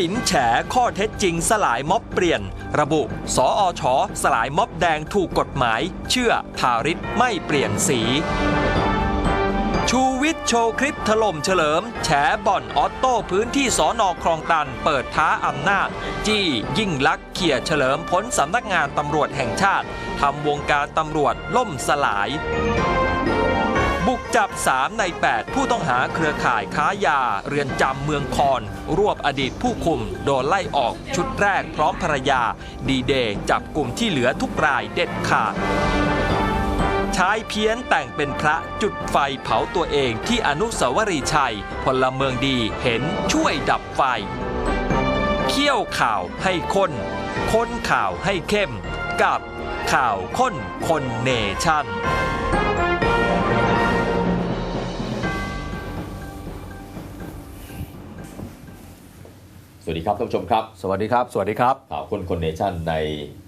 วินแฉข้อเท็จจริงสลายม็อบเปลี่ยน ระบุ สออชสลายม็อบแดงถูกกฎหมาย เชื่อทาริศไม่เปลี่ยนสี ชูวิทย์โชว์คลิปถล่มเฉลิม แฉบ่อนออตโต้พื้นที่สอนอคลองตัน เปิดท้าอำนาจ จี้ยิ่งลักษ์เขี่ยเฉลิมพ้นสำนักงานตำรวจแห่งชาติทำวงการตำรวจล่มสลาย บุกจับ 3 ใน 8 ผู้ต้องหาเครือข่ายค้ายา เรือนจำเมืองคอน รวบอดีตผู้คุม โดนไล่ออกชุดแรกพร้อมภรรยา ดีเดย์จับกลุ่มที่เหลือทุกรายเด็ดขาดชายเพี้ยนแต่งเป็นพระจุดไฟเผาตัวเองที่อนุสาวรีย์ชัย พลเมืองดีเห็นช่วยดับไฟเคี่ยวข่าวให้ข้น ค้นข่าวให้เข้ม กับข่าวข้นคนเนชั่น วัสดีครับท่านผู้ชมครับ สวัสดีครับ สวัสดีครับข่าวคนคนเนชั่นใน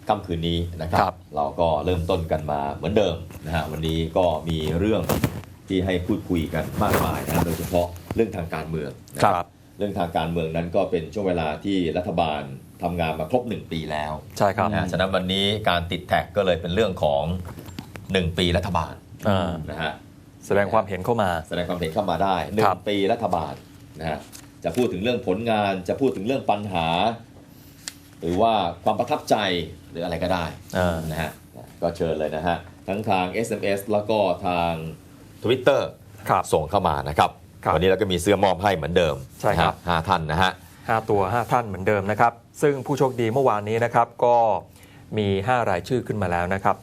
ค่ำคืนนี้นะครับครับเราก็เริ่มต้นกันมาเหมือนเดิมนะฮะวันนี้ก็มีเรื่องที่ให้พูดคุยกันมากมายนะโดยเฉพาะเรื่องทางการเมืองนะเรื่องทางการเมืองนั้นก็เป็นช่วงเวลาที่รัฐบาลทำงานมาครบ 1 ปีแล้วใช่ครับนะฉะนั้นวันนี้การติดแท็กก็เลยเป็นเรื่องของ 1 ปีรัฐบาลอ่านะฮะแสดงความเห็นเข้ามา แสดงความเห็นเข้ามาได้หนึ่ครังบปีรัฐบาลนะฮะ จะพูดถึงเรื่องผลงาน จะพูดถึงเรื่องปัญหา หรือว่าความประทับใจหรืออะไรก็ได้อ่านะฮะก็เชิญเลยนะฮะ ทั้งทาง SMS แล้วก็ทาง Twitter ครับส่งเข้ามานะครับครับวันนี้เราก็มีเสื้อมอบให้เหมือนเดิมใช่ครับนะฮะห้าท่านนะฮะ5ตัว5ท่านเหมือนเดิมนะครับ ซึ่งผู้โชคดีเมื่อวานนี้นะครับก็มี 5 รายชื่อขึ้นมาแล้วนะครับ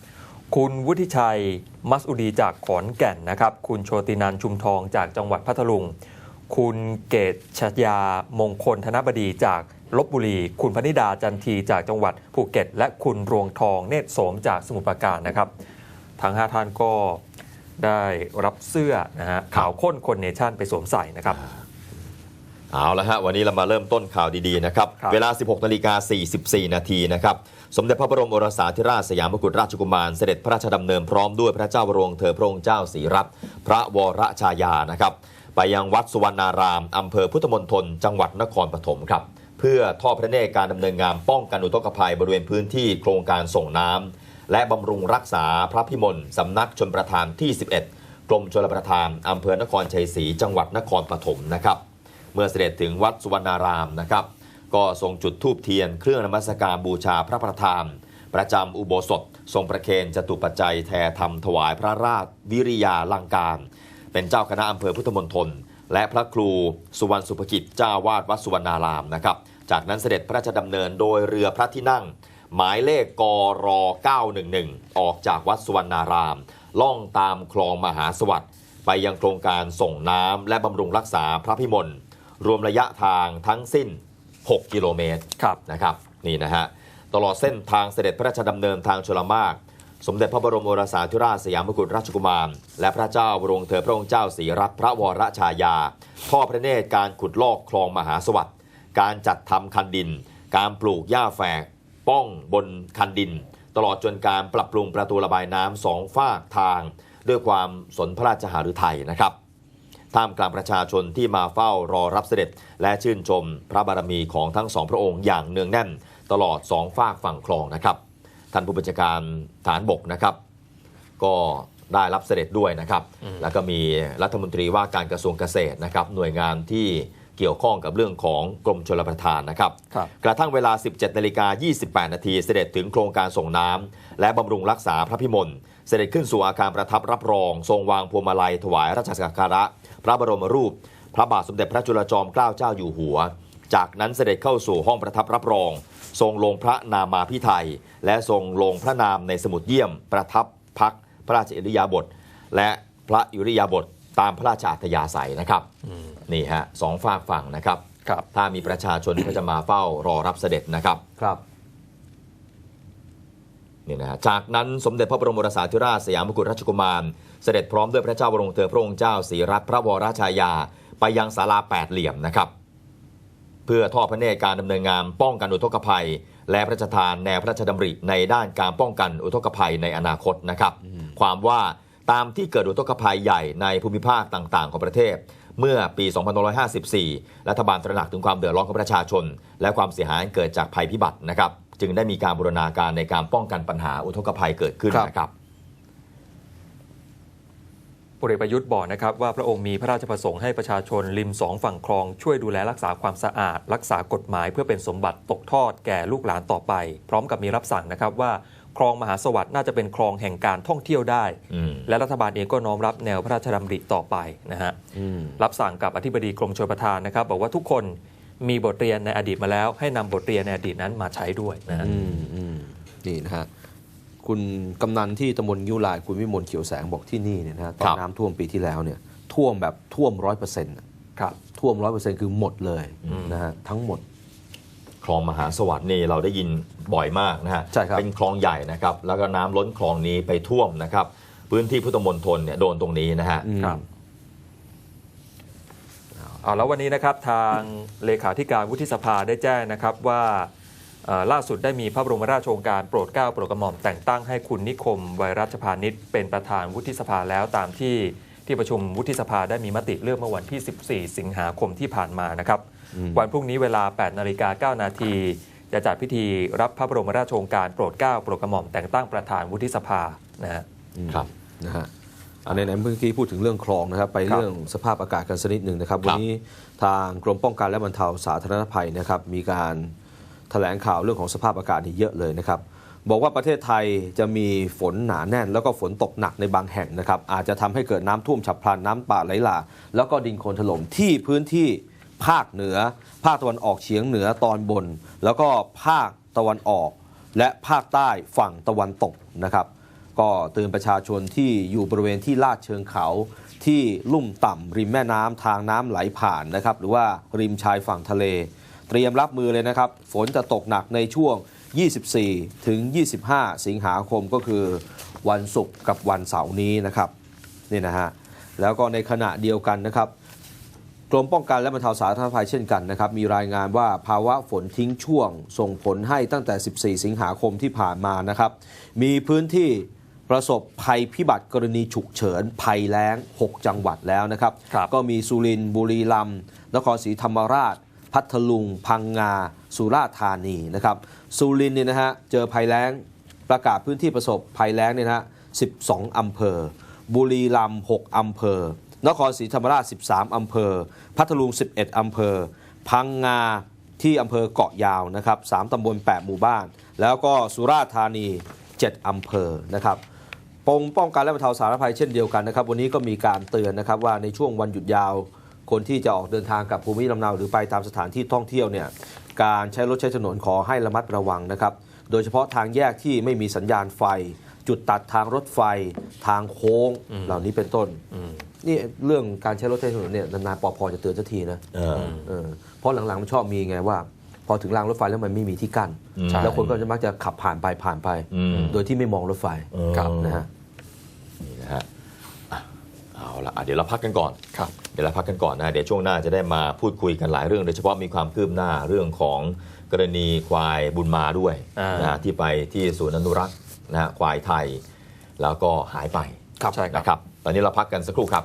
คุณวุฒิชัย มัสอุดีจากขอนแก่นนะครับ คุณโชตินันชุมทองจากจังหวัดพัทลุง คุณเกตชยามงคลธนบดีจากลบบุรี คุณพนิดาจันทีจากจังหวัดภูเก็ต และคุณรวงทองเนตรโสมจากสมุทรปราการนะครับทั้ง5ท่านก็ได้รับเสื้อนะฮะข่าวข้นคนเนชั่นไปสวมใส่นะครับ เอาละฮะวันนี้เรามาเริ่มต้นข่าวดีๆนะครับครับเวลา 16นาฬิกา44 นาทีนะครับ สมเด็จพระบรมโอรสาธิราชสยามกุฎราชกุมาร เสด็จพระราชดำเนินพร้อมด้วยพระเจ้าวรวงเธอพระองค์เจ้าศรีรัตน์พระวรชายานะครับ ไปยังวัดสุวรรณารามอำเภอพุทธมณฑลจังหวัดนครปฐมครับ เพื่อทอดพระเนตรการดำเนินงานป้องกันอุทกภัยบริเวณพื้นที่โครงการส่งน้ำและบำรุงรักษาพระพิมลสำนักชนประทานที่ 11 กรมชลประทานอำเภอนครชัยศรีจังหวัดนครปฐมนะครับ เมื่อเสด็จถึงวัดสุวรรณารามนะครับ ก็ทรงจุดธูปเทียนเครื่องนมัสการบูชาพระประธาน ประจำอุโบสถ ทรงประเคนจตุปัจจัยแทธรรมถวายพระราชวิริยาลังการ เป็นเจ้าคณะอำเภอพุทธมณฑลและพระครูสุวรรณสุภกิจเจ้าวาดวัดสุวรรณารามนะครับ จากนั้นเสด็จพระราชดำเนินโดยเรือพระที่นั่ง หมายเลขกร911 ออกจากวัดสุวรรณาราม ล่องตามคลองมหาสวัสดิ์ไปยังโครงการส่งน้ำและบำรุงรักษาพระพิมลรวมระยะทางทั้งสิ้น 6 กิโลเมตรครับนะครับนี่นะฮะตลอดเส้นทางเสด็จพระราชดำเนินทางชลมาก สมเด็จพระบรมโอรสาธิราชสยามกุฎราชกุมาร และพระเจ้าวรวงเธอพระองค์เจ้าศรีรัตพระวรชายาทอดพระเนตรการขุดลอกคลองมหาสวัสดิ์การจัดทำคันดิน การปลูกหญ้าแฝก ป้องบนคันดิน ตลอดจนการปรับปรุงประตูระบายน้ำสองฝากทาง ด้วยความสนพระราชหฤทัยนะครับท่ามกลางประชาชนที่มาเฝ้ารอรับเสด็จ และชื่นชมพระบารมีของทั้งสองพระองค์อย่างเนืองแน่น ตลอดสองฝากฝั่งคลองนะครับ ท่านผู้บัญชาการฐานบกนะครับ ก็ได้รับเสด็จด้วยนะครับ แล้วก็มีรัฐมนตรีว่าการกระทรวงเกษตรนะครับ หน่วยงานที่เกี่ยวข้องกับเรื่องของกรมชลประทานนะครับครับกระทั่งเวลา 17นาฬิกา28 นาทีเสด็จถึงโครงการส่งน้ำและบำรุงรักษาพระพิมลเสด็จขึ้นสู่อาคารประทับรับรอง ทรงวางพวงมาลัยถวายราชสักการะ พระบรมรูป พระบาทสมเด็จพระจุลจอมเกล้าเจ้าอยู่หัว จากนั้นเสด็จเข้าสู่ห้องประทับรับรอง ทรงลงพระนามาพิไทย และทรงลงพระนามในสมุดเยี่ยม ประทับพักพระราชอิริยาบถและพระอิริยาบถตามพระราชอัธยาศัยนะครับนี่ฮะสองฝากฝั่งนะครับครับ ถ้ามีประชาชนก็จะมาเฝ้ารอรับเสด็จนะครับครับนี่นะฮะจากนั้นสมเด็จพระบรมโอรสาธิราชสยามกุฎราชกุมาร เสด็จพร้อมด้วยพระเจ้าวรวงเธอพระองค์เจ้าศรีรัตนพระวรชายา ไปยังศาลาแปดเหลี่ยมนะครับ เพื่อทอดพระเนตรการดำเนินงานป้องกันอุทกภัย และพระราชทานแนวพระราชดำริในด้านการป้องกันอุทกภัยในอนาคตนะครับ ความว่าตามที่เกิดอุทกภัยใหญ่ในภูมิภาคต่างๆ ของประเทศ เมื่อปี 2554 รัฐบาลตระหนักถึงความเดือดร้อนของประชาชน และความเสียหายเกิดจากภัยพิบัตินะครับ จึงได้มีการบูรณาการในการป้องกันปัญหาอุทกภัยเกิดขึ้นนะครับ พลเอกประยุทธ์บอกนะครับว่าพระองค์มีพระราชประสงค์ให้ประชาชนริมสองฝั่งคลองช่วยดูแลรักษาความสะอาด รักษากฎหมายเพื่อเป็นสมบัติตกทอดแก่ลูกหลานต่อไป พร้อมกับมีรับสั่งนะครับว่าคลองมหาสวัสดิ์น่าจะเป็นคลองแห่งการท่องเที่ยวได้ และรัฐบาลเองก็น้อมรับแนวพระราชดำริต่อไปนะฮะรับสั่งกับอธิบดีกรมชลประทานนะครับ บอกว่าทุกคนมีบทเรียนในอดีตมาแล้ว ให้นำบทเรียนในอดีตนั้นมาใช้ด้วยนะนี่นะฮะ คุณกำนันที่ตำบลยิ้วลาย คุณวิมลเขียวแสงบอกที่นี่เนี่ยนะฮะตอครันบน้ำท่วมปีที่แล้วเนี่ยท่วมแบบท่วมร้อยเปอร์เซ็นต์ครับ ท่วมร้อยเปอร์เซ็นต์คือหมดเลยนะฮะทั้งหมด คลองมหาสวัสดิ์นี่เราได้ยินบ่อยมากนะฮะ ใช่ครับ เป็นคลองใหญ่นะครับ แล้วก็น้ำล้นคลองนี้ไปท่วมนะครับ พื้นที่พุทธมณฑลเนี่ยโดนตรงนี้นะฮะ อืม ครับ เอาแล้ววันนี้นะครับทางเลขาธิการวุฒิสภาได้แจ้งนะครับว่าเอ่อ ล่าสุดได้มีพระบรมราชโองการโปรดเกล้าโปรดกระหม่อมแต่งตั้งให้คุณนิคมไวยรัชพานิชเป็นประธานวุฒิสภาแล้วตามที่ที่ประชุมวุฒิสภาได้มีมติเลือกเมื่อวันที่ 14 สิงหาคมที่ผ่านมานะครับวันพรุ่งนี้เวลา 8 นาฬิกา 9 นาทีจะจัดพิธีรับพระบรมราชโองการโปรดเกล้าโปรดกระหม่อมแต่งตั้งประธานวุฒิสภานะฮะครับนะฮะอันไหนๆเมื่อกี้พูดถึงเรื่องคลองนะครับ ไปครับเรื่องสภาพอากาศกันสักนิดหนึ่งนะครับครับ วันนี้ทางกรมป้องกันและบรรเทาสาธารณภัยนะครับ มีการ แถลงข่าวเรื่องของสภาพอากาศนี่เยอะเลยนะครับบอกว่าประเทศไทยจะมีฝนหนาแน่น แล้วก็ฝนตกหนักในบางแห่งนะครับ อาจจะทำให้เกิดน้ำท่วมฉับพลันน้ำป่าไหลหลากแล้วก็ดินโคลนถล่มที่พื้นที่ภาคเหนือ ภาคตะวันออกเฉียงเหนือตอนบน แล้วก็ภาคตะวันออก และภาคใต้ฝั่งตะวันตกนะครับ ก็เตือนประชาชนที่อยู่บริเวณที่ลาดเชิงเขาที่ลุ่มต่ำริมแม่น้ำทางน้ำไหลผ่านนะครับ หรือว่าริมชายฝั่งทะเล เตรียมรับมือเลยนะครับ ฝนจะตกหนักในช่วง 24 ถึง 25 สิงหาคมก็คือวันศุกร์กับวันเสาร์นี้นะครับนี่นะฮะแล้วก็ในขณะเดียวกันนะครับกรมป้องกันและบรรเทาสาธารณภัยเช่นกันนะครับ มีรายงานว่าภาวะฝนทิ้งช่วง ส่งผลให้ตั้งแต่ 14 สิงหาคมที่ผ่านมานะครับ มีพื้นที่ประสบภัยพิบัติกรณีฉุกเฉิน ภัยแล้ง 6 จังหวัดแล้วนะครับครับก็มีสุรินทร์บุรีรัมย์นครศรีธรรมราช พัทลุง พังงา สุราษฎร์ธานีนะครับสุรินเนี่ยนะฮะเจอภัยแล้งประกาศพื้นที่ประสบภัยแล้งเนี่ยนะฮะ12 อำเภอ บุรีรัมย์6อำเภอ นครศรีธรรมราช 13 อำเภอ พัทลุง 11 อำเภอ พังงาที่อำเภอเกาะยาวนะครับ3ตำบล 8 หมู่บ้าน แล้วก็สุราษฎร์ธานี 7 อำเภอนะครับปงป้องกันและบรรเทาสาธารณภัยเช่นเดียวกันนะครับ วันนี้ก็มีการเตือนนะครับว่าในช่วงวันหยุดยาว คนที่จะออกเดินทางกับภูมิลำเนาหรือไปตามสถานที่ท่องเที่ยวเนี่ยการใช้รถใช้ถนนขอให้ระมัดระวังนะครับ โดยเฉพาะทางแยกที่ไม่มีสัญญาณไฟ จุดตัดทางรถไฟ ทางโค้งเหล่านี้เป็นต้นนี่เรื่องการใช้รถใช้ถนนเนี่ยนานๆปอพอจะเตือนสักทีนะเออเออเพราะหลังๆมันชอบมีไงว่า พอถึงรางรถไฟแล้วมันไม่มีที่กั้นอืมแล้วคนก็จะมักจะขับผ่านไปผ่านไปอืมโดยที่ไม่มองรถไฟเออครับนะฮะ ละอะเดี๋ยวเราพักกันก่อนครับเดี๋ยวเราพักกันก่อนนะเดี๋ยวช่วงหน้าจะได้มาพูดคุยกันหลายเรื่องโดยเฉพาะมีความคืบหน้าเรื่องของกรณีควายบุญมาด้วยอ่านนะฮะที่ไปที่ศูนย์อนุรักษ์นะฮะควายไทย แล้วก็หายไปครับใช่ครับนะครับ ตอนนี้เราพักกันสักครู่ครับ